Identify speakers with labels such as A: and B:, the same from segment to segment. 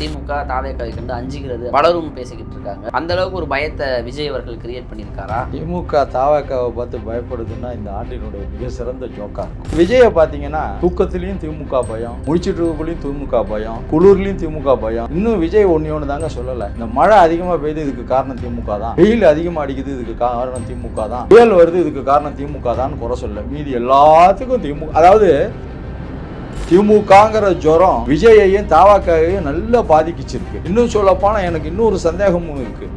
A: திமுக தாவேக்காவை கண்டு அஞ்சுகிறது பலரும் பேசிக்கிட்டு இருக்காங்க. அந்த அளவுக்கு ஒரு பயத்தை விஜய் அவர்கள் கிரியேட் பண்ணியிருக்காரா?
B: திமுக தாவேக்காவை பார்த்து பயப்படுதுன்னா இந்த ஆண்டினுடைய மிக சிறந்த ஜோக்கா இருக்கும். விஜயை பார்த்தீங்கன்னா தூக்கத்திலையும் திமுக பயம் முடிச்சிட்டு இருக்கக்குள்ளேயும் திமுக பயம் குளிர்லையும் திமுக பயம். இன்னும் விஜய் ஒன்னு ஒன்று தாங்க சொல்லலை. இந்த மழை அதிகமாக பெய்யுது இதுக்கு காரணம் திமுக தான். வெயில் அதிகமாக அடிக்குது இதுக்கு காரணம் திமுக தான். புயல் வருது இதுக்கு காரணம் திமுக தான் குறை சொல்ல. மீதி எல்லாத்துக்கும் திமுக அதாவது திமுகங்கிற ஜுரம் விஜயையும் தாவாக்காவையும் நல்லா பாதிக்கிச்சிருக்கு. இன்னும் சொல்லப்போனால் எனக்கு இன்னொரு சந்தேகமும் இருக்கு.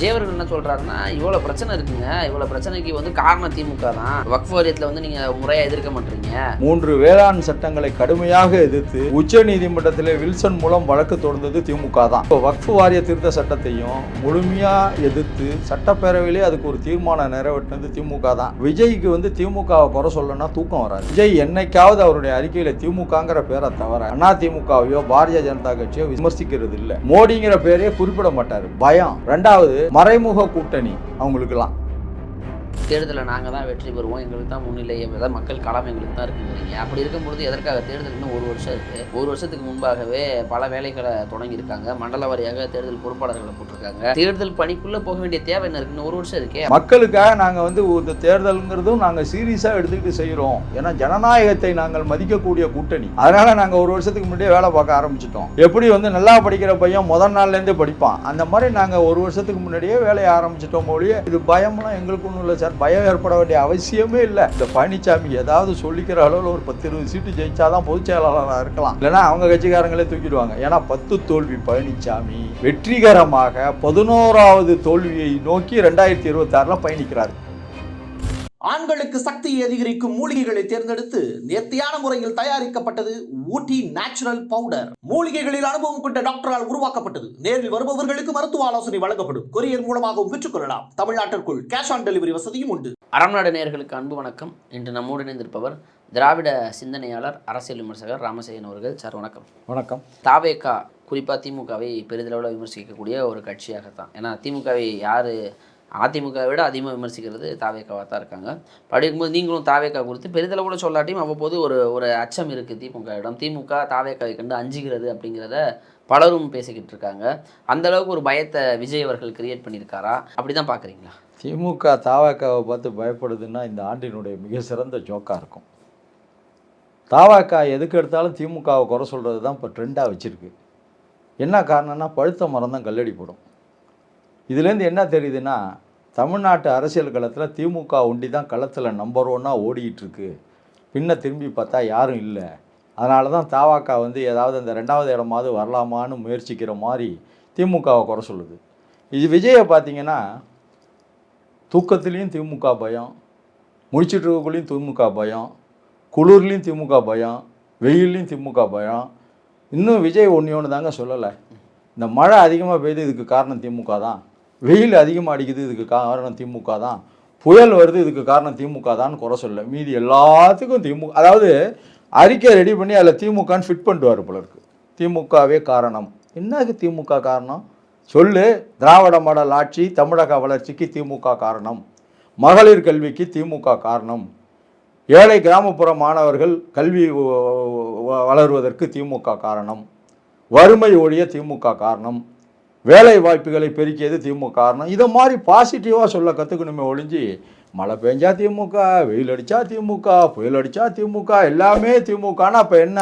A: ஜேவர்கள் என்ன சொல்கிறாருன்னா இவ்வளோ பிரச்சனை இருக்குங்க. இவ்வளோ பிரச்சனைக்கு வந்து காரணம் திமுக தான். வக்ஃப் வாரியத்தில் வந்து நீங்கள் முறையாக எதிர்க்க மாட்டீங்க.
B: மூன்று வேளாண் சட்டங்களை கடுமையாக எதிர்த்து உச்ச நீதிமன்றத்தில் வில்சன் மூலம் வழக்கு தொடர்ந்தது திமுக தான். இப்போ வக்ஃப் வாரிய திருத்த சட்டத்தையும் முழுமையாக எதிர்த்து சட்டப்பேரவையிலே அதுக்கு ஒரு தீர்மானம் நிறைவேற்றினது திமுக தான். விஜய்க்கு வந்து திமுகவை குறை சொல்லணும்னா தூக்கம் வராது. விஜய் என்னைக்காவது அவருடைய அறிக்கையில் திமுகங்கிற பேரை தவிர அண்ணா திமுகவையோ பாரதிய ஜனதா கட்சியோ விமர்சிக்கிறது இல்லை மோடிங்கிற பேரையே குறிப்பிட மாட்டார். பயம். ரெண்டாவது மறைமுக கூட்டணி அவங்களுக்குலாம்
A: தேர்தலில் நாங்கள் தான் வெற்றி பெறுவோம். எங்களுக்கு தான் முன்னிலை. தான் மக்கள் களம் எங்களுக்கு தான் இருக்குங்கிறீங்க அப்படி இருக்கும்பொழுது எதற்காக? தேர்தல் இன்னும் ஒரு வருஷம் இருக்கு. ஒரு வருஷத்துக்கு முன்பாகவே பல வேலைகளை தொடங்கியிருக்காங்க. மண்டல வாரியாக தேர்தல் பொறுப்பாளர்களை போட்டிருக்காங்க. தேர்தல் பணிக்குள்ளே போக வேண்டிய தேவை என்ன இருக்குன்னு ஒரு வருஷம் இருக்கே.
B: மக்களுக்காக நாங்கள் வந்து இந்த தேர்தலுங்கிறதும் நாங்கள் சீரியஸாக எடுத்துக்கிட்டு செய்கிறோம் ஏன்னா ஜனநாயகத்தை நாங்கள் மதிக்கக்கூடிய கூட்டணி. அதனால் நாங்கள் ஒரு வருஷத்துக்கு முன்னாடியே வேலை பார்க்க ஆரம்பிச்சிட்டோம். எப்படி வந்து நல்லா படிக்கிற பையன் முதல் நாள்லேருந்தே படிப்பான். அந்த மாதிரி நாங்கள் ஒரு வருஷத்துக்கு முன்னாடியே வேலையை ஆரம்பிச்சிட்டோம் மொழியே. இது பயம்லாம் எங்களுக்கு ஒன்றும் இல்லை சார். பயம் ஏற்பட வேண்டிய அவசியமே இல்லை. இந்த பழனிசாமி ஏதாவது சொல்லிக்கிற அளவில் ஒரு பத்து இருபது சீட்டு ஜெயிச்சாதான் பொதுச் செயலாளராக இருக்கலாம். இல்லைன்னா அவங்க கட்சிக்காரங்களே தூக்கிடுவாங்க. ஏன்னா பத்து தோல்வி பழனிசாமி வெற்றிகரமாக பதினோராவது தோல்வியை நோக்கி ரெண்டாயிரத்தி இருபத்தி பயணிக்கிறார்.
C: ஆண்களுக்கு சக்தியை அதிகரிக்கும் மூலிகைகளை தேர்ந்தெடுத்து நேர்த்தியான முறையில் தயாரிக்கப்பட்டது ஊட்டி நேச்சுரல் பவுடர். மூலிகைகளில் அனுபவம் கொண்ட டாக்டரால் உருவாக்கப்பட்டது. நேரில் வருபவர்களுக்கு மருத்துவ ஆலோசனை வழங்கப்படும். கொரியர் மூலமாகவும் பெற்றுக்கொள்ளலாம். தமிழ்நாட்டிற்குள் கேஷ் ஆன் டெலிவரி வசதியும் உண்டு.
A: அறம்நாடு நேயர்களுக்கு அன்பு வணக்கம். இன்று நம்மோடு இணைந்திருப்பவர் திராவிட சிந்தனையாளர் அரசியல் விமர்சகர் ராமசேகன் அவர்கள். சார் வணக்கம்.
B: வணக்கம்.
A: தாவேக்கா குறிப்பாக திமுகவை பெரிதளவில் விமர்சிக்கக்கூடிய ஒரு கட்சியாகத்தான். ஏன்னா திமுகவை யார் அதிமுகவை விட அதிகமாக விமர்சிக்கிறது தாவேக்காவாக தான் இருக்காங்க. படிக்கும்போது நீங்களும் தாவேக்கா குறித்து கூட சொல்லாட்டியும் அவ்வப்போது ஒரு ஒரு அச்சம் இருக்குது திமுகவிடம். திமுக தாவேக்காவை கண்டு அஞ்சுகிறது அப்படிங்கிறத பலரும் பேசிக்கிட்டு இருக்காங்க. அந்த அளவுக்கு ஒரு பயத்தை விஜய் அவர்கள் கிரியேட் பண்ணியிருக்காரா? அப்படி தான் பார்க்குறீங்களா
B: திமுக தாவாக்காவை பார்த்து பயப்படுதுன்னா இந்த ஆண்டினுடைய மிக சிறந்த ஜோக்காக இருக்கும். தாவாக்கா எதுக்கு எடுத்தாலும் திமுகவை குறை சொல்கிறது தான் இப்போ ட்ரெண்டாக வச்சுருக்கு. என்ன காரணம்னா பழுத்த மரம் தான் கல்லடி போடும். இதுலேருந்து என்ன தெரியுதுன்னா தமிழ்நாட்டு அரசியல் களத்தில் திமுக ஒண்டி தான் களத்தில் நம்பர் ஒன்னாக ஓடிக்கிட்டுருக்கு. பின்ன திரும்பி பார்த்தா யாரும் இல்லை. அதனால தான் தாவாக்கா வந்து ஏதாவது அந்த ரெண்டாவது இடமாவது வரலாமான்னு முயற்சிக்கிற மாதிரி திமுகவை குறை சொல்லுது. இது விஜயை பார்த்தீங்கன்னா தூக்கத்துலேயும் திமுக பயம் முடிச்சுட்டு இருக்கக்குள்ளேயும் திமுக பயம் குளிர்லேயும் திமுக பயம் வெயில்லையும் திமுக பயம். இன்னும் விஜய் ஒன்று ஒன்று தாங்க சொல்லலை. இந்த மழை அதிகமாக பெய்து இதுக்கு காரணம் திமுக தான். வெயில் அதிகமாக அடிக்குது இதுக்கு காரணம் திமுக தான். புயல் வருது இதுக்கு காரணம் திமுக தான் குறை சொல்ல. மீதி எல்லாத்துக்கும் திமுக அதாவது அறிக்கை ரெடி பண்ணி அதில் திமுகன்னு ஃபிட் பண்ணிட்டு போல இருக்கு. திமுகவே காரணம். என்னது திமுக காரணம்? சொல்லு. திராவிட மாடல் ஆட்சி தமிழக வளர்ச்சிக்கு திமுக காரணம். மகளிர் கல்விக்கு திமுக காரணம். ஏழை கிராமப்புற மாணவர்கள் கல்வி வளருவதற்கு திமுக காரணம். வறுமை ஒழிய திமுக காரணம். வேலை வாய்ப்புகளை பெருக்கியது திமுக. காரணம் இதை மாதிரி பாசிட்டிவாக சொல்ல கற்றுக்கணுமே ஒழிஞ்சு மழை பெஞ்சா திமுக வெயில் அடித்தா திமுக புயல் அடித்தா திமுக எல்லாமே திமுகனா அப்போ என்ன?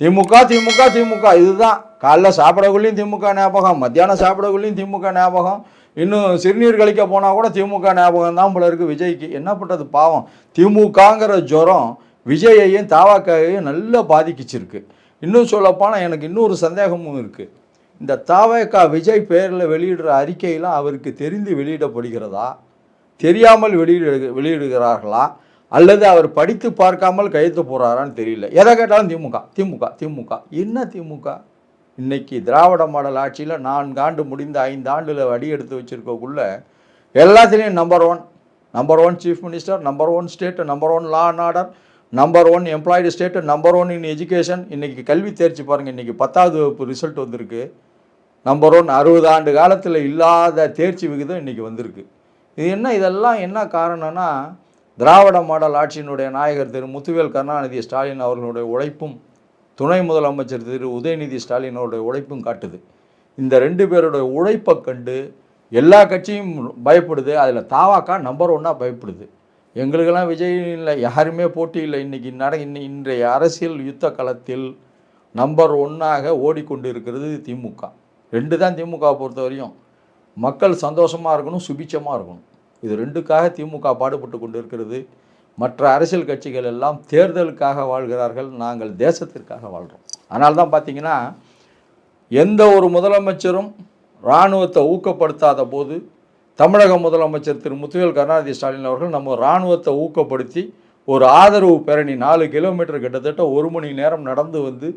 B: திமுக திமுக திமுக. இதுதான். காலைல சாப்பிடக்குள்ளேயும் திமுக ஞாபகம் மத்தியானம் சாப்பிடக்குள்ளேயும் திமுக ஞாபகம். இன்னும் சிறுநீர் கழிக்க போனால் கூட திமுக ஞாபகம் தான் போல இருக்குது விஜய்க்கு. என்ன பண்ணுறது பாவம். திமுகங்கிற ஜுரம் விஜயையும் தாவாக்காவையும் நல்லா பாதிக்கிச்சிருக்கு. இன்னும் சொல்லப்போனால் எனக்கு இன்னொரு சந்தேகமும் இருக்குது இந்த தாவேக்கா விஜய் பேரில் வெளியிடுற அறிக்கையெல்லாம் அவருக்கு தெரிந்து வெளியிடப்படுகிறதா? தெரியாமல் வெளியிடு வெளியிடுகிறார்களா? அல்லது அவர் படித்து பார்க்காமல் கையெழுத்து போகிறாரான்னு தெரியல. எதை கேட்டாலும் திமுக திமுக திமுக. என்ன திமுக? இன்றைக்கி திராவிட மாடல் ஆட்சியில் நான்கு ஆண்டு முடிந்த ஐந்து ஆண்டில் அடி எடுத்து வச்சிருக்கக்குள்ள எல்லாத்துலேயும் number one number one chief minister number one state number one law and order number one employed state number one in education இன்றைக்கி கல்வி தேர்ச்சி பாருங்கள் இன்றைக்கி பத்தாவது வகுப்பு ரிசல்ட் வந்திருக்கு. நம்பர் ஒன் அறுபது ஆண்டு காலத்தில் இல்லாத தேர்ச்சி விகிதம் இன்னைக்கு வந்திருக்கு. இது என்ன? இதெல்லாம் என்ன காரணம்னா திராவிட மாடல் ஆட்சியினுடைய நாயகர் திரு முத்துவேல் கருணாநிதி ஸ்டாலின் அவர்களுடைய உழைப்பும் துணை முதலமைச்சர் திரு உதயநிதி ஸ்டாலினோட உழைப்பும் காட்டுது. இந்த ரெண்டு பேருடைய உழைப்பை கண்டு எல்லா கட்சியும் பயப்படுது. அதில் தாவாக்கா நம்பர் ஒன்னாக பயப்படுது. எங்களுக்கெல்லாம் விஜய் இல்லை யாருமே போட்டி இல்லை. இன்றைக்கி நட இன்றைய அரசியல் யுத்த களத்தில் நம்பர் ஒன்னாக ஓடிக்கொண்டு இருக்கிறது திமுக. ரெண்டு தான் திமுக பொறுத்த வரையும். மக்கள் சந்தோஷமாக இருக்கணும் சுபிச்சமாக இருக்கணும். இது ரெண்டுக்காக திமுக பாடுபட்டு கொண்டு இருக்கிறது மற்ற அரசியல் கட்சிகள் எல்லாம் தேர்தலுக்காக வாழ்கிறார்கள். நாங்கள் தேசத்திற்காக வாழ்கிறோம் அதனால தான் பார்த்தீங்கன்னா எந்த ஒரு முதலமைச்சரும் இராணுவத்தை ஊக்கப்படுத்தாத போது தமிழக முதலமைச்சர் திரு. முத்துவேல் கருணாநிதி ஸ்டாலின் அவர்கள் நம்ம இராணுவத்தை ஊக்கப்படுத்தி ஒரு ஆதரவு பேரணி நாலு கிலோமீட்டர் கிட்டத்தட்ட ஒரு மணி நேரம் நடந்து வந்து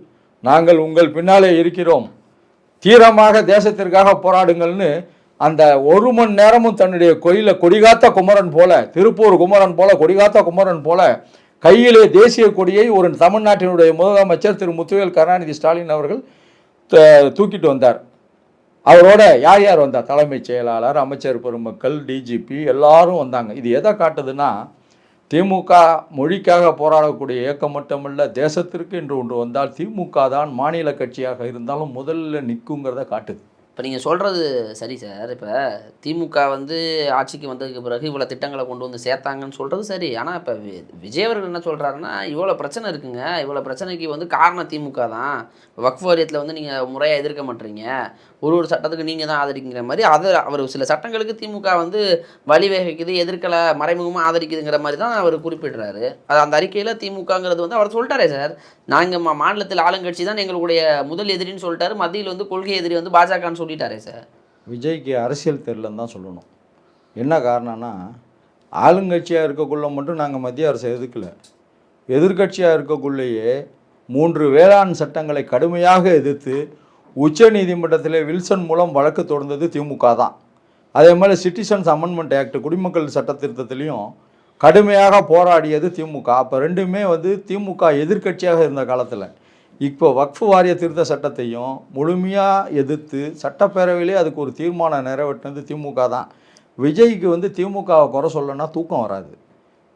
B: நாங்கள் உங்கள் பின்னாலே இருக்கிறோம். தீரமாக தேசத்திற்காக போராடுங்கள்னு அந்த ஒரு மணி நேரமும் தன்னுடைய கொயில கொடிகாத்த குமரன் போல திருப்பூர் குமரன் போல கொடிகாத்த குமரன் போல கையிலே தேசிய கொடியை ஒரு தமிழ்நாட்டினுடைய முதலமைச்சர் திரு முத்துவேல் கருணாநிதி ஸ்டாலின் அவர்கள் தூக்கிட்டு வந்தார். அவரோட யார் யார் வந்தார்? தலைமைச் செயலாளர் அமைச்சர் பெருமக்கள் டிஜிபி எல்லாரும் வந்தாங்க. இது எதை காட்டுதுன்னா திமுக மொழிக்காக போராடக்கூடிய இயக்கம் மட்டுமல்ல தேசத்திற்கு என்று ஒன்று வந்தால் திமுக தான் மாநில கட்சியாக இருந்தாலும் முதல்ல நிற்குங்கிறத காட்டுது.
A: இப்போ நீங்கள் சொல்கிறது சரி சார். இப்போ திமுக வந்து ஆட்சிக்கு வந்ததுக்கு பிறகு இவ்வளோ திட்டங்களை கொண்டு வந்து சேர்த்தாங்கன்னு சொல்கிறது சரி. ஆனால் இப்போ வி- விஜய் அவர்கள் என்ன சொல்கிறாருன்னா இவ்வளோ பிரச்சனை இருக்குங்க. இவ்வளோ பிரச்சனைக்கு வந்து காரணம் திமுக தான். வக்ஃப் வாரியத்தில் வந்து நீங்கள் முறையாக எதிர்க்க மாட்டீங்க. ஒரு ஒரு சட்டத்துக்கு நீங்கள் தான் ஆதரிக்கிற மாதிரி அதை அவர் சில சட்டங்களுக்கு திமுக வந்து வழிவகைக்குது எதிர்க்கலை மறைமுகமாக ஆதரிக்குதுங்கிற மாதிரி தான் அவர் குறிப்பிடுறாரு. அது அந்த அறிக்கையில் திமுகங்கிறது வந்து அவர் சொல்லிட்டாரே சார். நாங்கள் மா மாநிலத்தில் ஆளுங்கட்சி தான் எங்களுடைய முதல் எதிரின்னு சொல்லிட்டாரு. மத்தியில் வந்து கொள்கை எதிரி வந்து பாஜகன்னு சொல்லிட்டாரே சார்.
B: விஜய்க்கு அரசியல் தெரியலன்னு தான் சொல்லணும். என்ன காரணம்னா ஆளுங்கட்சியாக இருக்கக்குள்ள மட்டும் நாங்கள் மத்திய அரசு எதிர்க்கலை. எதிர்க்கட்சியாக இருக்கக்குள்ளேயே மூன்று வேளாண் சட்டங்களை கடுமையாக எதிர்த்து உச்ச நீதிமன்றத்தில் வில்சன் மூலம் வழக்கு தொடர்ந்தது திமுக தான். அதே மாதிரி சிட்டிசன்ஸ் அமெண்ட்மெண்ட் ஆக்ட் குடிமக்கள் சட்ட திருத்தத்திலையும் கடுமையாக போராடியது திமுக. அப்போ ரெண்டுமே வந்து திமுக எதிர்க்கட்சியாக இருந்த காலத்தில் இப்போ வக்ஃப் வாரிய திருத்த சட்டத்தையும் முழுமையாக எதிர்த்து சட்டப்பேரவையிலே அதுக்கு ஒரு தீர்மானம் நிறைவேற்றினது திமுக தான். விஜய்க்கு வந்து திமுகவை குறை சொல்லனா தூக்கம் வராது.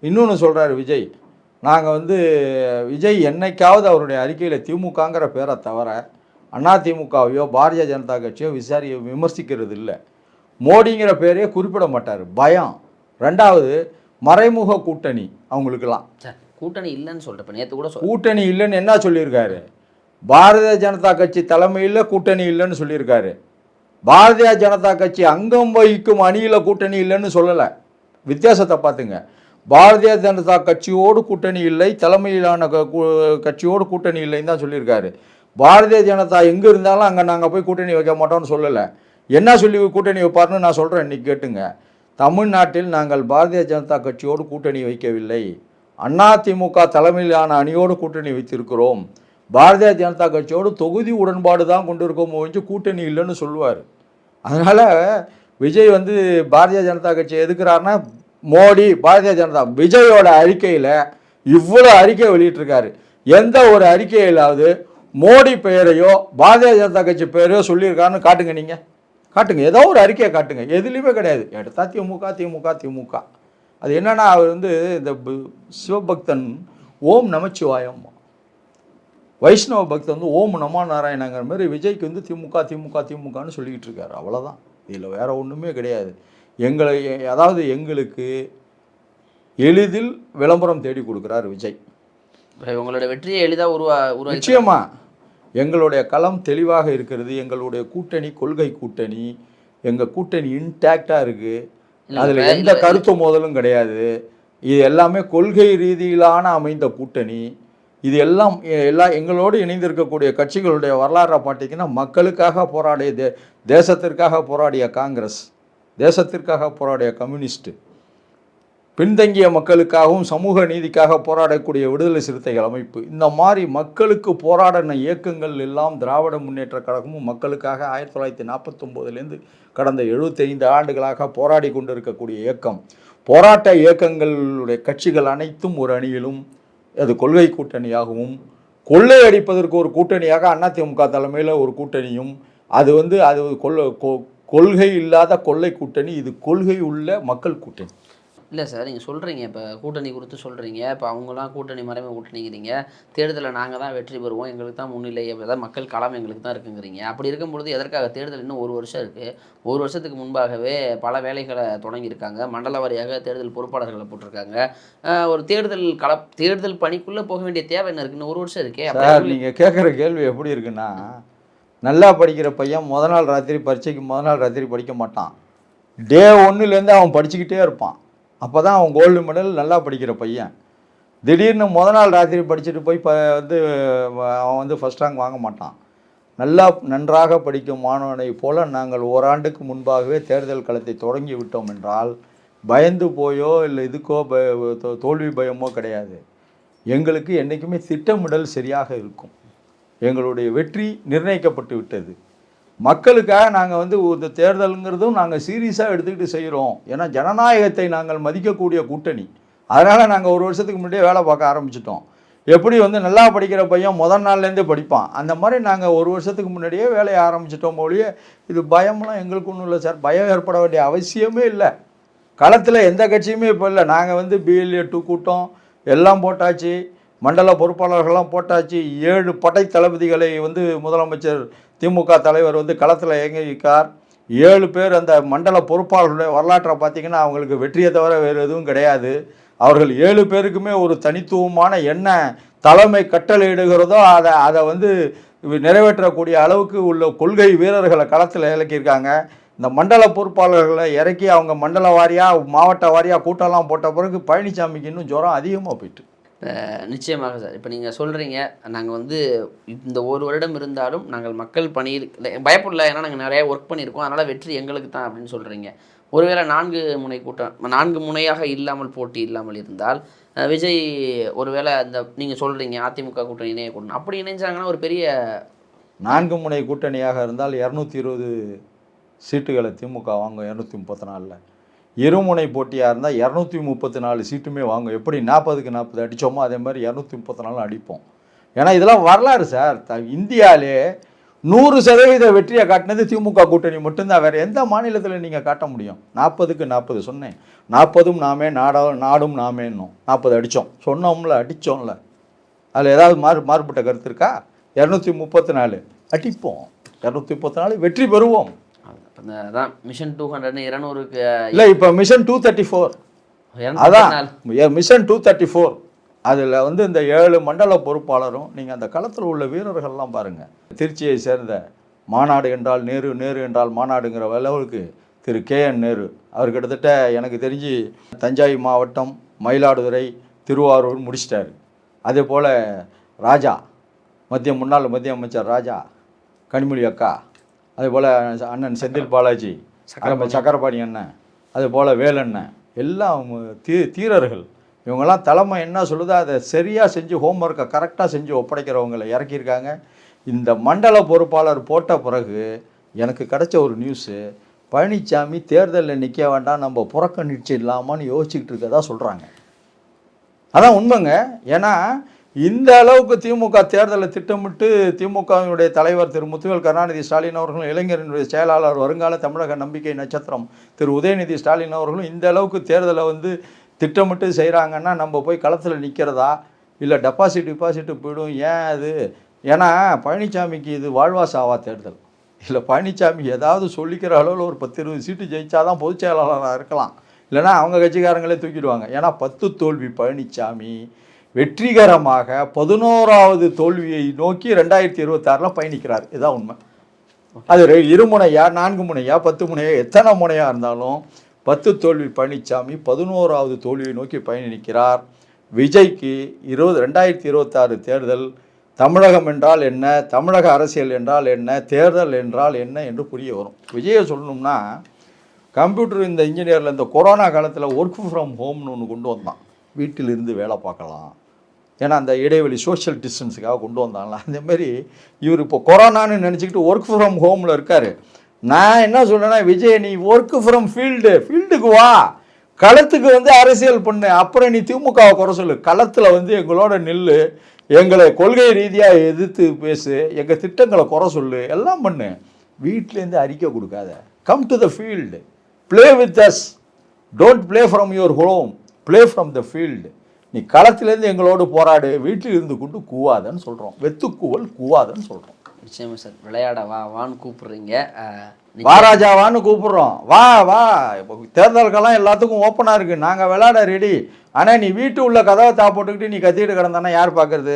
B: இன்னொன்று சொல்கிறாரு விஜய் நாங்கள் வந்து விஜய் என்னைக்காவது அவருடைய அறிக்கையில் திமுகங்கிற பேரை தவிர அண்ணா திமுகவையோ பாரதிய ஜனதா கட்சியோ விசாரி விமர்சிக்கிறது இல்லை மோடிங்கிற பேரையே குறிப்பிட மாட்டார். பயம். ரெண்டாவது மறைமுக கூட்டணி அவங்களுக்கெல்லாம்.
A: கூட்டணி இல்லைன்னு சொல்கிறேன் இப்போ நேற்று கூட
B: கூட்டணி இல்லைன்னு என்ன சொல்லியிருக்காரு? பாரதிய ஜனதா கட்சி தலைமையில் கூட்டணி இல்லைன்னு சொல்லியிருக்காரு. பாரதிய ஜனதா கட்சி அங்கம் வகிக்கும் அணியில் கூட்டணி இல்லைன்னு சொல்லலை. வித்தியாசத்தை பார்த்துங்க. பாரதிய ஜனதா கட்சியோடு கூட்டணி இல்லை தலைமையிலான கட்சியோடு கூட்டணி இல்லைன்னு தான் சொல்லியிருக்காரு. பாரதிய ஜனதா எங்கே இருந்தாலும் அங்கே நாங்கள் போய் கூட்டணி வைக்க மாட்டோம்னு சொல்லலை. என்ன சொல்லி கூட்டணி வைப்பார்னு நான் சொல்கிறேன் இன்னைக்கு கேட்டுங்க. தமிழ்நாட்டில் நாங்கள் பாரதிய ஜனதா கட்சியோடு கூட்டணி வைக்கவில்லை. அதிமுக தலைமையிலான அணியோடு கூட்டணி வைத்திருக்கிறோம். பாரதிய ஜனதா கட்சியோடு தொகுதி உடன்பாடு தான் கொண்டு இருக்கோம் ஒழிஞ்சு கூட்டணி இல்லைன்னு சொல்லுவார். அதனால் விஜய் வந்து பாரதிய ஜனதா கட்சி எதுக்குறாருன்னா மோடி பாரதிய ஜனதா விஜயோட அறிக்கையில் இவ்வளோ அறிக்கை வெளியிட்டிருக்காரு. எந்த ஒரு அறிக்கையிலாவது மோடி பெயரையோ பாரதிய ஜனதா கட்சி பெயரையோ சொல்லியிருக்காருன்னு காட்டுங்க நீங்கள் காட்டுங்க. ஏதோ ஒரு அறிக்கையை காட்டுங்க. எதுலேயுமே கிடையாது. எடுத்தா திமுக திமுக திமுக. அது என்னன்னா அவர் வந்து இந்த சிவபக்தன் ஓம் நமச்சிவாயம். வைஷ்ணவ பக்தன் வந்து ஓம் நமோ நாராயணங்கிற மாதிரி விஜய்க்கு வந்து திமுக திமுக திமுகன்னு சொல்லிக்கிட்டு இருக்காரு. அவ்வளோதான் இதில் வேற ஒன்றுமே கிடையாது. எங்களை அதாவது எங்களுக்கு எளிதில் விளம்பரம் தேடி கொடுக்குறாரு விஜய்.
A: இப்போ உங்களோட வெற்றியை எளிதாக உருவா உருவாக்கி
B: நிச்சயமா. எங்களுடைய களம் தெளிவாக இருக்கிறது எங்களுடைய கூட்டணி கொள்கை கூட்டணி எங்கள் கூட்டணி இன்டாக்டாக இருக்குது அதில் எந்த கருத்து மோதலும் கிடையாது. இது எல்லாமே கொள்கை ரீதியிலான அமைந்த கூட்டணி. இது எல்லாம் எல்லா எங்களோடு இணைந்திருக்கக்கூடிய கட்சிகளுடைய வரலாறை பார்த்தீங்கன்னா மக்களுக்காக போராடிய தே தேசத்திற்காக போராடிய காங்கிரஸ் தேசத்திற்காக போராடிய கம்யூனிஸ்ட் பின்தங்கிய மக்களுக்காகவும் சமூக நீதிக்காக போராடக்கூடிய விடுதலை சிறுத்தைகள் அமைப்பு. இந்த மாதிரி மக்களுக்கு போராடின இயக்கங்கள் எல்லாம் திராவிட முன்னேற்ற கழகமும் மக்களுக்காக ஆயிரத்தி தொள்ளாயிரத்தி நாற்பத்தொம்போதுலேருந்து கடந்த 75 ஆண்டுகளாக போராடி கொண்டிருக்கக்கூடிய இயக்கம். போராட்ட இயக்கங்களுடைய கட்சிகள் அனைத்தும் ஒரு அணியிலும் அது கொள்கை கூட்டணியாகவும் கொள்ளையடிப்பதற்கு ஒரு கூட்டணியாக அதிமுக தலைமையில் ஒரு கூட்டணியும் அது வந்து அது கொள்ள கொ- கொள்கை இல்லாத கொள்ளை கூட்டணி இது கொள்கை உள்ள மக்கள் கூட்டணி.
A: இல்லை சார் நீங்கள் சொல்கிறீங்க இப்போ கூட்டணி குறித்து சொல்கிறீங்க இப்போ அவங்களாம் கூட்டணி மறைமுக கூட்டணிங்கிறீங்க. தேர்தலில் நாங்கள் தான் வெற்றி பெறுவோம். எங்களுக்கு தான் முன்னிலை. அதாவது மக்கள் களம் எங்களுக்கு தான் இருக்குங்கிறீங்க. அப்படி இருக்கும்பொழுது எதற்காக? தேர்தல் இன்னும் ஒரு வருஷம் இருக்குது ஒரு வருஷத்துக்கு முன்பாகவே பல வேலைகளை தொடங்கியிருக்காங்க. மண்டல வாரியாக தேர்தல் பொறுப்பாளர்களை போட்டிருக்காங்க. ஒரு தேர்தல் கள தேர்தல் பணிக்குள்ளே போக வேண்டிய தேவை என்ன இருக்குன்னு ஒரு வருஷம் இருக்கே.
B: சார் நீங்கள் கேட்குற கேள்வி எப்படி இருக்குன்னா நல்லா படிக்கிற பையன் முத நாள் ராத்திரி பரீட்சைக்கு முத நாள் ராத்திரி படிக்க மாட்டான். டே ஒன்றுலேருந்து அவன் படிச்சுக்கிட்டே இருப்பான். அப்போ தான் அவன் கோல்டு மெடல் நல்லா படிக்கிற பையன். திடீர்னு முத நாள் ராத்திரி படிச்சுட்டு போய் ப வந்து அவன் வந்து ஃபஸ்ட் ரேங்க் வாங்க மாட்டான். நல்லா நன்றாக படிக்கும் மாணவனை போல நாங்கள் ஓராண்டுக்கு முன்பாகவே தேர்தல் களத்தை தொடங்கி விட்டோம் என்றால் பயந்து போயோ இல்லை இதுக்கோ ப தோ- தோல்வி பயமோ கிடையாது. எங்களுக்கு என்றைக்குமே திட்டமிடல் சரியாக இருக்கும். எங்களுடைய வெற்றி நிர்ணயிக்கப்பட்டு விட்டது. மக்களுக்காக நாங்கள் வந்து இந்த தேர்தலுங்கிறதும் நாங்கள் சீரியஸாக எடுத்துக்கிட்டு செய்கிறோம் ஏன்னா ஜனநாயகத்தை நாங்கள் மதிக்கக்கூடிய கூட்டணி. அதனால் நாங்கள் ஒரு வருஷத்துக்கு முன்னாடியே வேலை பார்க்க ஆரம்பிச்சிட்டோம். எப்படி வந்து நல்லா படிக்கிற பையன் முதல் நாள்லேருந்தே படிப்பான். அந்த மாதிரி நாங்கள் ஒரு வருஷத்துக்கு முன்னாடியே வேலையை ஆரம்பிச்சிட்டோம் ஒழிய இது பயம்லாம் எங்களுக்கு ஒன்றும் இல்லை சார். பயம் ஏற்பட வேண்டிய அவசியமே இல்லை. களத்தில் எந்த கட்சியுமே இப்போ இல்லை. நாங்கள் வந்து பிஎல்ஏ டூ கூட்டம் எல்லாம் போட்டாச்சு. மண்டல பொறுப்பாளர்கள்லாம் போட்டாச்சு. ஏழு படை தளபதிகளை வந்து முதலமைச்சர் திமுக தலைவர் வந்து களத்தில் இயங்கியிருக்கார் ஏழு பேர் அந்த மண்டல பொறுப்பாளர்களுடைய வரலாற்றை பார்த்தீங்கன்னா அவங்களுக்கு வெற்றியை தவிர வேறு எதுவும் கிடையாது. அவர்கள் ஏழு பேருக்குமே ஒரு தனித்துவமான என்ன தலைமை கட்டளையிடுகிறதோ அதை அதை வந்து நிறைவேற்றக்கூடிய அளவுக்கு உள்ள கொள்கை வீரர்களை களத்தில் இறக்கியிருக்காங்க. இந்த மண்டல பொறுப்பாளர்களை இறக்கி அவங்க மண்டல வாரியாக மாவட்ட வாரியாக கூட்டம்லாம் போட்ட பிறகு பழனிசாமிக்கு இன்னும் ஜுரம் அதிகமாக போயிட்டு
A: நிச்சயமாக சார். இப்போ நீங்கள் சொல்கிறீங்க நாங்கள் வந்து இந்த ஒரு வருடம் இருந்தாலும் நாங்கள் மக்கள் பணியில் பயப்படல ஏன்னா நாங்கள் நிறையா ஒர்க் பண்ணியிருக்கோம். அதனால் வெற்றி எங்களுக்கு தான் அப்படின்னு சொல்கிறீங்க ஒருவேளை நான்கு முனை கூட்டம் நான்கு முனையாக இல்லாமல் போட்டி இல்லாமல் இருந்தால் விஜய் ஒருவேளை அந்த நீங்கள் சொல்கிறீங்க அதிமுக கூட்டணி இணைய கூட்டணி அப்படி இணைஞ்சாங்கன்னா ஒரு பெரிய
B: நான்கு முனை கூட்டணியாக இருந்தால் இரநூத்தி இருபது சீட்டுகளை திமுக வாங்கும் இரநூத்தி முப்பத்தி நாலில். இருமுனை போட்டியாக இருந்தால் இரநூத்தி முப்பத்தி நாலு சீட்டுமே வாங்கும். எப்படி நாற்பதுக்கு நாற்பது அடித்தோமோ அதே மாதிரி இரநூத்தி முப்பத்தி நாலு அடிப்போம். ஏன்னா இதெல்லாம் வரலாறு சார். த இந்தியாவிலே நூறு சதவீத வெற்றியை காட்டினது திமுக கூட்டணி மட்டும்தான். வேறு எந்த மாநிலத்தில் நீங்கள் காட்ட முடியும்? நாற்பதுக்கு நாற்பது சொன்னேன். நாற்பதும் நாமே நாடா நாடும் நாமேன்னும். நாற்பது அடித்தோம் சொன்னோம்ல அடித்தோம்ல அதில் ஏதாவது மாறு மாறுபட்ட கருத்து இருக்கா? இரநூத்தி முப்பத்தி நாலு. அடிப்போம். இரநூத்தி முப்பத்தி நாலு வெற்றி பெறுவோம்.
A: அதான் மிஷன் டூ ஹண்ட்ரட்னு இரநூறுக்கு
B: இல்லை இப்போ மிஷன் டூ தேர்ட்டி ஃபோர் அதான். மிஷன் டூ தேர்ட்டி ஃபோர் அதில் வந்து இந்த ஏழு மண்டல பொறுப்பாளரும் நீங்கள் அந்த களத்தில் உள்ள வீரர்கள்லாம் பாருங்கள் திருச்சியை சேர்ந்த மாநாடு என்றால் நேரு நேரு என்றால் மாநாடுங்கிற அளவுக்கு திரு கே என் நேரு. அவர் கிட்டத்தட்ட எனக்கு தெரிஞ்சு தஞ்சை மாவட்டம் மயிலாடுதுறை திருவாரூர் முடிச்சிட்டாரு. அதே போல் ராஜா மத்திய முன்னாள் மத்திய அமைச்சர் ராஜா கனிமொழி அக்கா அதே போல் அண்ணன் செந்தில் பாலாஜி சக்கரபாணி. அண்ணன் அதே போல் வேலண்ணன் எல்லாம் தீ தீரர்கள். இவங்கெல்லாம் தலைமை என்ன சொல்லுதோ அதை சரியாக செஞ்சு ஹோம்ஒர்க்கை கரெக்டாக செஞ்சு ஒப்படைக்கிறவங்களை இறக்கியிருக்காங்க. இந்த மண்டல பொறுப்பாளர் போட்ட பிறகு எனக்கு கிடைச்ச ஒரு நியூஸு பழனிசாமி தேர்தலில் நிற்க வேண்டாம் நம்ம புறக்கணிச்சிடலாமான்னு யோசிச்சுக்கிட்டு இருக்கதா சொல்கிறாங்க அதான் உண்மைங்க. ஏன்னா இந்த அளவுக்கு திமுக தேர்தலை திட்டமிட்டு திமுகவினுடைய தலைவர் திரு முத்துவேல் கருணாநிதி ஸ்டாலின் அவர்களும் இளைஞரினுடைய செயலாளர் வருங்கால தமிழக நம்பிக்கை நட்சத்திரம் திரு உதயநிதி ஸ்டாலின் அவர்களும் இந்த அளவுக்கு தேர்தலை வந்து திட்டமிட்டு செய்கிறாங்கன்னா நம்ம போய் களத்தில் நிற்கிறதா இல்லை டெபாசிட் டிபாசிட்டு போயிடும். ஏன் அது? ஏன்னா பழனிசாமிக்கு இது வாழ்வா சாவா தேர்தல். இல்லை பழனிசாமி ஏதாவது சொல்லிக்கிற அளவில் ஒரு பத்து இருபது சீட்டு ஜெயிச்சாதான் பொதுச் செயலாளராக இருக்கலாம். இல்லைன்னா அவங்க கட்சிக்காரங்களே தூக்கிடுவாங்க. ஏன்னா பத்து தோல்வி பழனிசாமி வெற்றிகரமாக பதினோராவது தோல்வியை நோக்கி ரெண்டாயிரத்தி இருபத்தாறில் பயணிக்கிறார். இதுதான் உண்மை. அது இருமுனையா நான்கு முனையா பத்து முனையா எத்தனை முனையாக இருந்தாலும் பத்து தோல்வி பழனிசாமி பதினோராவது தோல்வியை நோக்கி பயணிக்கிறார். விஜய்க்கு இருபது ரெண்டாயிரத்தி இருபத்தாறு தேர்தல் தமிழகம் என்றால் என்ன தமிழக அரசியல் என்றால் என்ன தேர்தல் என்றால் என்ன என்று புரிய வரும். விஜயை சொல்லணும்னா கம்ப்யூட்டர் இந்த இன்ஜினியரில் இந்த கொரோனா காலத்தில் ஒர்க் ஃப்ரம் ஹோம்னு ஒன்று கொண்டு வந்தான். வீட்டிலிருந்து வேலை பார்க்கலாம். ஏன்னா அந்த இடைவெளி சோஷியல் டிஸ்டன்ஸுக்காக கொண்டு வந்தாங்களா? அந்தமாரி இவர் இப்போ கொரோனான்னு நினச்சிக்கிட்டு ஒர்க் ஃப்ரம் ஹோமில் இருக்கார். நான் என்ன சொல்கிறேன்னா விஜய் நீ ஒர்க் ஃப்ரம் ஃபீல்டு ஃபீல்டுக்கு வா. களத்துக்கு வந்து அரசியல் பண்ணு. அப்புறம் நீ திமுகவை குறை சொல்லு. களத்தில் வந்து எங்களோட நில்லு. எங்களை கொள்கை ரீதியாக எதிர்த்து பேசு. எங்கள் திட்டங்களை குறை சொல்லு. எல்லாம் பண்ணு. வீட்டிலேருந்து அறிக்கை கொடுக்காத. Come to the field play with us don't play from your home play from the field நீ களத்திலேருந்து எங்களோடு போராடு வீட்டில் இருந்து கொண்டு கூவாதன்னு சொல்கிறோம் வெத்துக்கூவல் கூவாதன்னு சொல்கிறோம்
A: நிச்சயமா சார். விளையாட வா வான்னு கூப்பிடுறீங்க. அஹ், நிச்சயம்.
B: வா ராஜாவான்னு கூப்பிடுறோம். வா வா. இப்போ தேர்தலுக்கெல்லாம் எல்லாத்துக்கும் ஓப்பனாக இருக்குது நாங்கள் விளையாட ரெடி ஆனால் நீ வீட்டு உள்ள கதவை தா போட்டுக்கிட்டு நீ கத்திட்டு கிடந்தானா யார் பார்க்கறது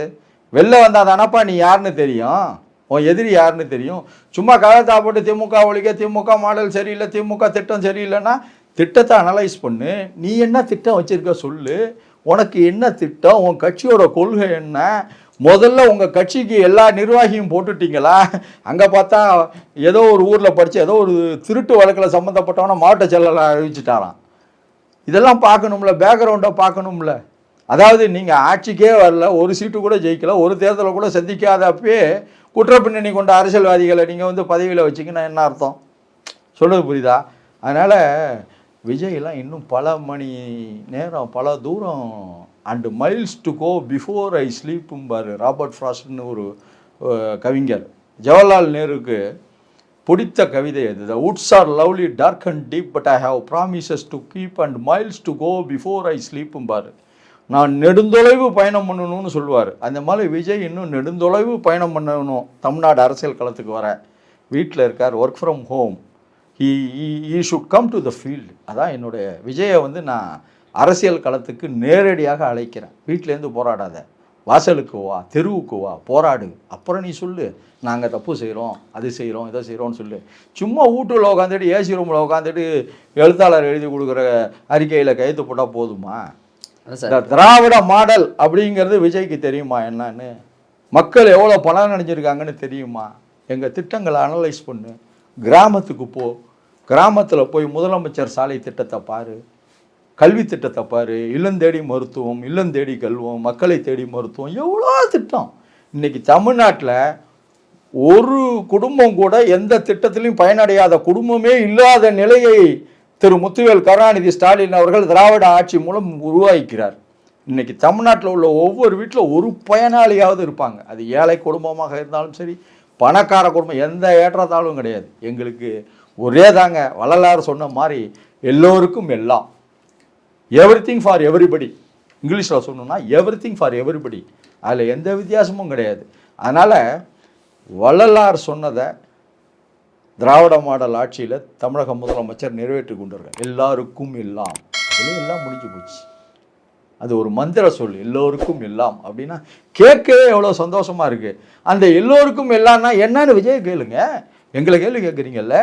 B: வெளில வந்தா தானப்பா நீ யாருன்னு தெரியும். உன் எதிரி யாருன்னு தெரியும். சும்மா கதவை தா போட்டு திமுக ஒழிக்க திமுக மாடல் சரியில்லை திமுக திட்டம் சரியில்லைன்னா திட்டத்தை அனலைஸ் பண்ணு. நீ என்ன திட்டம் வச்சிருக்க சொல்லு. உனக்கு என்ன திட்டம்? உன் கட்சியோட கொள்கை என்ன? முதல்ல உங்கள் கட்சிக்கு எல்லா நிர்வாகியும் போட்டுட்டீங்களா? அங்கே பார்த்தா ஏதோ ஒரு ஊரில் படித்து ஏதோ ஒரு திருட்டு வழக்கில் சம்மந்தப்பட்டவன மாவட்ட செயலாளர் அறிவிச்சிட்டாராம். இதெல்லாம் பார்க்கணும்ல பேக்ரவுண்டை பார்க்கணும்ல. அதாவது நீங்கள் ஆட்சிக்கே வரல ஒரு சீட்டு கூட ஜெயிக்கல ஒரு தேர்தலை கூட சந்திக்காத அப்பயே குற்றப்பின்னணி கொண்ட அரசியல்வாதிகளை நீங்கள் வந்து பதவியில் வச்சிங்கன்னா என்ன அர்த்தம்? சொல்கிறது புரியுதா? அதனால் விஜய்லாம் இன்னும் பல மணி நேரம் பல தூரம் and miles to go before I ஸ்லீப்பும்பார் Robert ஃப்ராஸ்ட்னு ஒரு கவிஞர். ஜவஹர்லால் நேருக்கு பிடித்த கவிதை அது the woods are lovely dark and deep but I have promises to keep and miles to go before I ஸ்லீப்பும்பார் நான் நெடுந்தொலைவு பயணம் பண்ணணும்னு சொல்லுவார். அந்த மாதிரி விஜய் இன்னும் நெடுந்தொலைவு பயணம் பண்ணணும். தமிழ்நாடு அரசியல் களத்துக்கு வர. வீட்டில் இருக்கார் work from home he he should come to the field அதான் என்னுடைய விஜயை வந்து நான் அரசியல் களத்துக்கு நேரடியாக அழைக்கிறேன். வீட்டிலேருந்து போராடாத. வாசலுக்கு வா தெருவுக்கு வா போராடு. அப்புறம் நீ சொல்லு. நாங்கள் தப்பு செய்கிறோம் அது செய்கிறோம் இதை செய்கிறோம்னு சொல்லு. சும்மா வீட்டுல உட்காந்துட்டு ஏசி ரூமில் உட்காந்துட்டு எழுத்தாளர் எழுதி கொடுக்குற அறிக்கையில் கையெழுத்து போட்டால் போதுமா? இந்த திராவிட மாடல் அப்படிங்கிறது விஜய்க்கு தெரியுமா என்னன்னு? மக்கள் எவ்வளோ பலன் அடைஞ்சிருக்காங்கன்னு தெரியுமா? எங்கள் திட்டங்களை அனலைஸ் பண்ணு. கிராமத்துக்கு போ கிராமத்தில் போய் முதலமைச்சர் சாலை திட்டத்தை பாரு. கல்வி திட்டத்தை பாரு. இல்லந்தேடி மருத்துவம் இல்லந்தேடி கல்வம் மக்களை தேடி மருத்துவம் எவ்வளோ திட்டம். இன்றைக்கி தமிழ்நாட்டில் ஒரு குடும்பம் கூட எந்த திட்டத்திலையும் பயனடையாத குடும்பமே இல்லாத நிலையை திரு முத்துவேல் கருணாநிதி ஸ்டாலின் அவர்கள் திராவிட ஆட்சி மூலம் உருவாக்கிறார் இன்றைக்கி தமிழ்நாட்டில் உள்ள ஒவ்வொரு வீட்டில் ஒரு பயனாளியாவது இருப்பாங்க. அது ஏழை குடும்பமாக இருந்தாலும் சரி பணக்கார குடும்பம் எந்த ஏற்றத்தாலும் கிடையாது. எங்களுக்கு ஒரே தாங்க வள்ளலார் சொன்ன மாதிரி எல்லோருக்கும் எல்லாம். எவ்ரி திங் ஃபார் எவ்ரிபடி இங்கிலீஷில் சொல்லணும்னா எவ்ரி திங் ஃபார் எவ்ரிபடி அதில் எந்த வித்தியாசமும் கிடையாது. அதனால் வள்ளலார் சொன்னதை திராவிட மாடல் ஆட்சியில் தமிழக முதலமைச்சர் நிறைவேற்றி கொண்டிருக்கார். எல்லாருக்கும் எல்லாம். எல்லாம் முடிஞ்சு போச்சு. அது ஒரு மந்திர சொல். எல்லோருக்கும் எல்லாம். அப்படின்னா கேட்கவே எவ்வளோ சந்தோஷமாக இருக்குது அந்த எல்லோருக்கும் எல்லாம்னா என்னன்னு விஜய் கேளுங்க. எங்களை கேள்வி கேட்குறீங்கல்ல?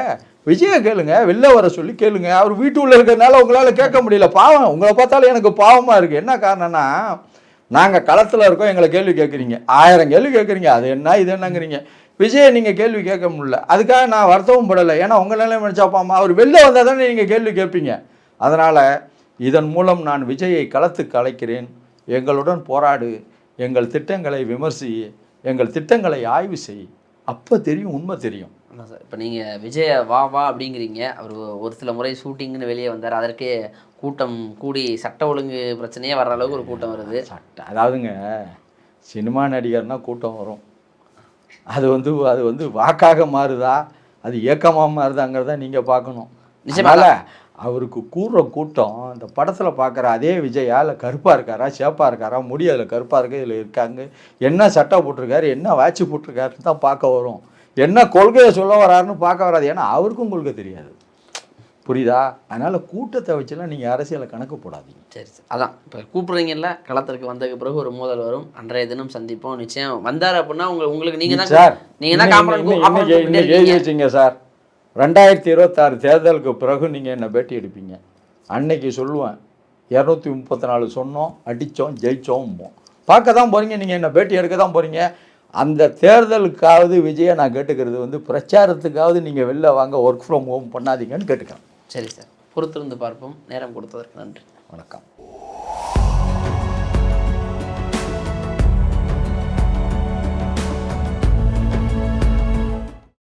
B: விஜயை கேளுங்க வெளில வர சொல்லி கேளுங்க. அவர் வீட்டு உள்ள இருக்கிறதுனால உங்களால் கேட்க முடியல. பாவம் உங்களை பார்த்தாலும் எனக்கு பாவமாக இருக்குது என்ன காரணம்னா நாங்கள் களத்தில் இருக்கோம் எங்களை கேள்வி கேட்குறீங்க. ஆயிரம் கேள்வி கேட்குறீங்க. அது என்ன இது என்னங்கிறீங்க. விஜயை நீங்கள் கேள்வி கேட்க முடியல. அதுக்காக நான் வருத்தமும் படலை. ஏன்னா உங்கள் நிலைமை நினச்சாப்பாமா அவர் வெளில வந்தால் தானே நீங்கள் கேள்வி கேட்பீங்க. அதனால் இதன் மூலம் நான் விஜயை களத்துக்கு அழைக்கிறேன். எங்களுடன் போராடு. எங்கள் திட்டங்களை விமர்சி. எங்கள் திட்டங்களை ஆய்வு செய். அப்போ தெரியும் உண்மை தெரியும்.
A: ஆமாம் சார். இப்போ நீங்கள் விஜய வா வா அப்படிங்கிறீங்க. அவர் ஒரு சில முறை ஷூட்டிங்னு வெளியே வந்தார். அதற்கே கூட்டம் கூடி சட்ட ஒழுங்கு பிரச்சனையே வர்ற அளவுக்கு ஒரு கூட்டம் வருது.
B: சட்ட அதாவதுங்க சினிமா நடிகர்னா கூட்டம் வரும். அது வந்து அது வந்து வாக்காக மாறுதா? அது இயக்கமாக மாறுதாங்கிறத நீங்கள் பார்க்கணும். அதனால் அவருக்கு கூடுற கூட்டம் இந்த படத்தில் பார்க்குற அதே விஜயா இல்லை கருப்பாக இருக்காரா சேப்பாக இருக்காரா முடி அதில் கருப்பாக இருக்கு இதில் இருக்காங்க என்ன சட்டை போட்டிருக்காரு என்ன வாட்ச் போட்டிருக்காருன்னு தான் பார்க்க வரும். என்ன கொள்கையை சொல்ல வராருன்னு பார்க்க வராது. ஏன்னா அவருக்கும் கொள்கை தெரியாது. புரியுதா? அதனால் கூட்டத்தை வச்சுலாம் நீங்கள் அரசியலை கணக்கு போடாதீங்க.
A: சரி சார். அதான். இப்போ கூப்பிடுறீங்கல்ல களத்திற்கு வந்ததுக்கு பிறகு ஒரு மோதல் வரும். அன்றைய தினம் சந்திப்போம். நிச்சயம். வந்தார் அப்படின்னா உங்க உங்களுக்கு நீங்கள் தான்
B: சார்
A: நீங்கள் தான் காம்பரன்
B: எழுதி வச்சிங்க சார். ரெண்டாயிரத்தி இருபத்தாறு தேர்தலுக்கு பிறகு நீங்கள் என்ன பேட்டி எடுப்பீங்க? அன்னைக்கு சொல்லுவேன். இரநூத்தி முப்பத்தி நாலு சொன்னோம் அடித்தோம் ஜெயிச்சோம் பார்க்க தான் போகிறீங்க நீங்கள் என்ன பேட்டி எடுக்க தான் போகிறீங்க அந்த தேர்தலுக்காவது விஜயை நான் கேட்டுக்கிறது வந்து பிரச்சாரத்துக்காவது நீங்கள் வெளில வாங்க ஒர்க் ஃப்ரம் ஹோம் பண்ணாதீங்கன்னு கேட்டுக்கிறேன்.
A: சரி சார். பொறுத்திருந்து பார்ப்போம். நேரம் கொடுத்ததற்கு நன்றி.
B: வணக்கம்.